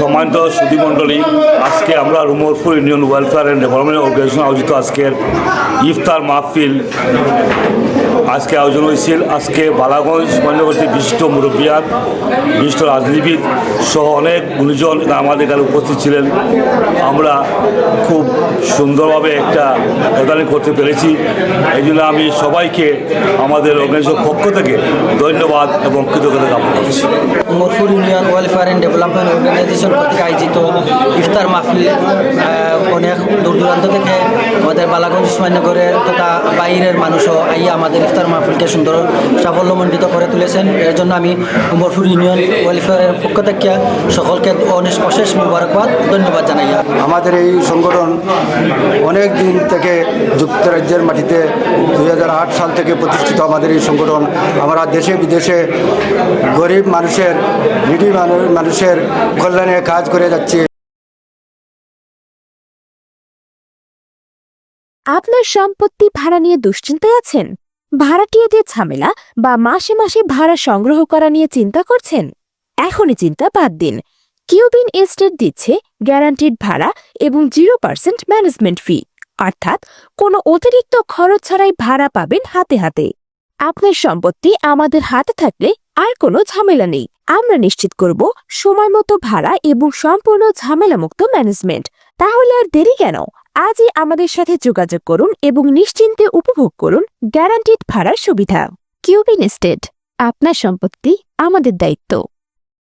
সম্মানিত সুধীমণ্ডলী আজকে আমরা Rumarpur union welfare and development organisation আয়োজিত আজকের ইফতার মাহফিল। আজকে আয়োজন হয়েছিল আজকে বালাগঞ্জ মহেন্দ্রগঞ্জের বিশিষ্ট মুরব্বিয়ান, বিশিষ্ট রাজনীতিবিদ সহ অনেক গুণীজন আমাদের এখানে উপস্থিত ছিলেন। আমরা খুব সুন্দরভাবে একটা গ্যাদারিং করতে পেরেছি। এই জন্য আমি সবাইকে আমাদের অর্গানাইজেশন পক্ষ থেকে ধন্যবাদ এবং কৃতজ্ঞতা জ্ঞাপন করছি। Morfur union welfare and development organisation কর্তৃক আয়োজিত ইফতার মাহফিল অনেক দূর দূরান্ত থেকে আমাদের বালাগঞ্জ উসমাননগরের তথা বাইরের মানুষও আইয়া আমাদের ইফতার মাহফিলকে সুন্দর সাফল্যমণ্ডিত করে তুলেছেন। এর জন্য আমি মরফুর ইউনিয়ন ওয়েলফেয়ারের পক্ষ থেকে সকলকে অনেক অশেষ মুবারকবাদ, ধন্যবাদ জানাইয়া। আমাদের এই সংগঠন অনেক দিন থেকে যুক্তরাজ্যের মাটিতে দু হাজার আট সাল থেকে প্রতিষ্ঠিত আমাদের এই সংগঠন। আমরা দেশে বিদেশে গরিব মানুষের নিডি মানুষের কল্যাণে কাজ করে যাচ্ছি। আপনার সম্পত্তি ভাড়া নিয়ে দুশ্চিন্তায় আছেন? ভাড়াটিয়াদের ঝামেলা বা মাসে মাসে ভাড়া সংগ্রহ করা নিয়ে চিন্তা করছেন? এখনই চিন্তা বাদ দিন। কিউবিন এস্টেট দিচ্ছে গ্যারান্টিড ভাড়া এবং জিরো পার্সেন্ট ম্যানেজমেন্ট ফি। অর্থাৎ কোনো অতিরিক্ত খরচ ছাড়াই ভাড়া পাবেন হাতে হাতে। আপনার সম্পত্তি আমাদের হাতে থাকলে আর কোনো ঝামেলা নেই। আমরা নিশ্চিত করব সময় মতো ভাড়া এবং সম্পূর্ণ ঝামেলামুক্ত ম্যানেজমেন্ট তাহলে আর দেরি কেন? আজই আমাদের সাথে যোগাযোগ করুন এবং নিশ্চিন্তে উপভোগ করুন গ্যারান্টিড ভাড়ার সুবিধা। কিউবিন এস্টেট আপনার সম্পত্তি আমাদের দায়িত্ব।